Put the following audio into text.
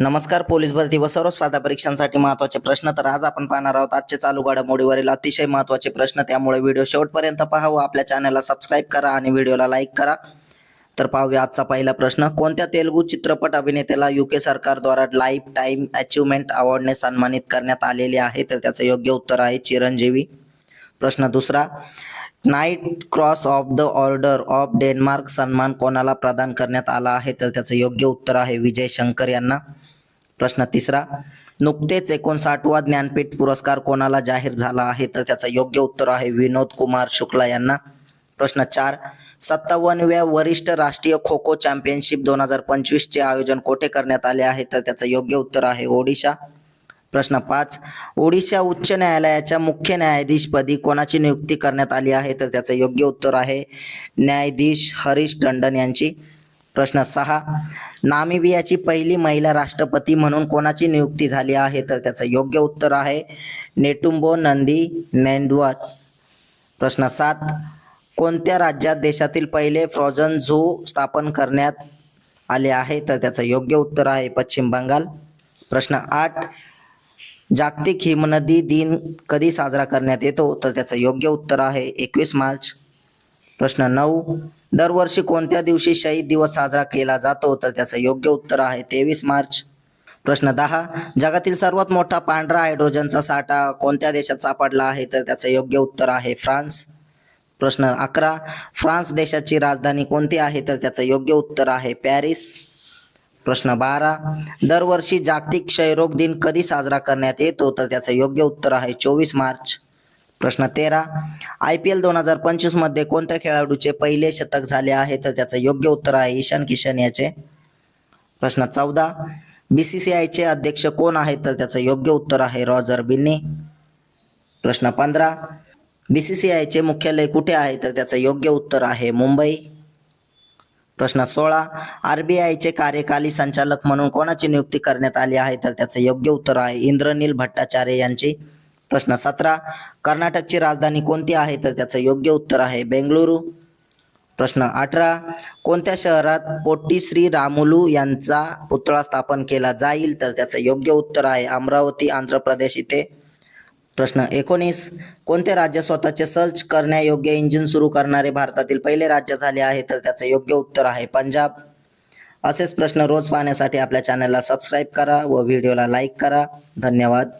नमस्कार पोलीस भरती व सर्व स्पर्धा परीक्षांसाठी महत्त्वाचे प्रश्न तर आज आपण पाहणार आहोत. आजचे चालू घडामोडीवरील अतिशय महत्त्वाचे प्रश्न त्यामुळे व्हिडिओ शेवटपर्यंत पहा व आपल्या चॅनलला सबस्क्राईब करा आणि व्हिडिओला लाईक करा. तर पाहूया आजचा पहिला प्रश्न. कोणत्या तेलुगू चित्रपट अभिनेत्याला युके सरकारद्वारा लाईफ टाईम अचिव्हमेंट अवॉर्डने सन्मानित करण्यात आलेले आहे? तर त्याचं योग्य उत्तर आहे चिरंजीवी. प्रश्न दुसरा. Knight cross of the order of Denmark सन्मान कोणाला प्रदान करण्यात आला आहे? तर त्याचं योग्य उत्तर आहे विजय शंकर यांना. प्रश्न तिसरा नुकतेच एकोणसाठवा ज्ञानपीठ पुरस्कार कोणाला जाहीर झाला आहे? तर त्याचं योग्य उत्तर आहे विनोद कुमार शुक्ला यांना. प्रश्न चार सत्तावन्नव्या वरिष्ठ राष्ट्रीय खो खो चॅम्पियनशिप दोन हजार पंचवीसचे आयोजन कोठे करण्यात आले आहे? तर त्याचं योग्य उत्तर आहे ओडिशा. प्रश्न पाच ओडिशा उच्च न्यायालयाच्या मुख्य न्यायाधीशपदी कोणाची नियुक्ती करण्यात आली आहे? तर त्याचं योग्य उत्तर आहे न्यायाधीश हरीश टंडन यांची. प्रश्न सहा. नामिबियाची पहिली महिला राष्ट्रपती म्हणून कोणाची नियुक्ती झाली आहे? तर त्याचं योग्य उत्तर आहे नेटुंबो नंदी नेंडवत प्रश्न सात. कोणत्या राज्यात देशातील पहिले फ्रोझन झू स्थापन करण्यात आले आहे? तर त्याचं योग्य उत्तर आहे पश्चिम बंगाल. प्रश्न आठ. जागतिक हिमनदी दिन कधी साजरा करण्यात येतो? तर त्याचं योग्य उत्तर आहे एकवीस मार्च. प्रश्न नऊ. दरवर्षी कोणत्या दिवशी शहीद दिवस साजरा केला जातो? तर त्याचं योग्य उत्तर आहे तेवीस मार्च. प्रश्न दहा. जगातील सर्वात मोठा पांढरा हायड्रोजनचा साठा कोणत्या देशात सापडला आहे? तर त्याचं योग्य उत्तर आहे फ्रान्स. प्रश्न अकरा. फ्रान्स देशाची राजधानी कोणती आहे? तर त्याचं योग्य उत्तर आहे पॅरिस. प्रश्न बारा. दरवर्षी जागतिक क्षयरोग दिन कधी साजरा करण्यात येतो? तर त्याचं योग्य उत्तर आहे चोवीस मार्च. प्रश्न तेरा. आय पी एल दोन हजार पंचवीसमध्ये कोणत्या खेळाडूचे पहिले शतक झाले आहे? तर त्याचं योग्य उत्तर आहे ईशान किशन याचे. प्रश्न चौदा. बी सी सी आयचे अध्यक्ष कोण आहेत? तर त्याचं योग्य उत्तर आहे रॉजर बिन्नी. प्रश्न पंधरा. बी सी सी आयचे मुख्यालय कुठे आहे? तर त्याचं योग्य उत्तर आहे मुंबई. प्रश्न सोळा. आर बी आयचे कार्यकारी संचालक म्हणून कोणाची नियुक्ती करण्यात आली आहे? तर त्याचं योग्य उत्तर आहे इंद्रनील भट्टाचार्य यांची. प्रश्न सतरा कर्नाटकची राजधानी कोणती आहे? तर त्याचं योग्य उत्तर आहे बेंगळुरू प्रश्न अठरा कोणत्या शहरात पोट्टी श्री रामुलू यांचा पुतळा स्थापन केला जाईल? तर त्याचं योग्य उत्तर आहे अमरावती आंध्र प्रदेश इथे. प्रश्न एकोणीस कोणते राज्य स्वतःचे सर्च करण्यायोग्य इंजिन सुरू करणारे भारतातील पहिले राज्य झाले आहे? तर त्याचं योग्य उत्तर आहे पंजाब. असेच प्रश्न रोज पाहण्यासाठी आपल्या चॅनलला सबस्क्राईब करा व व्हिडिओला लाईक करा. धन्यवाद.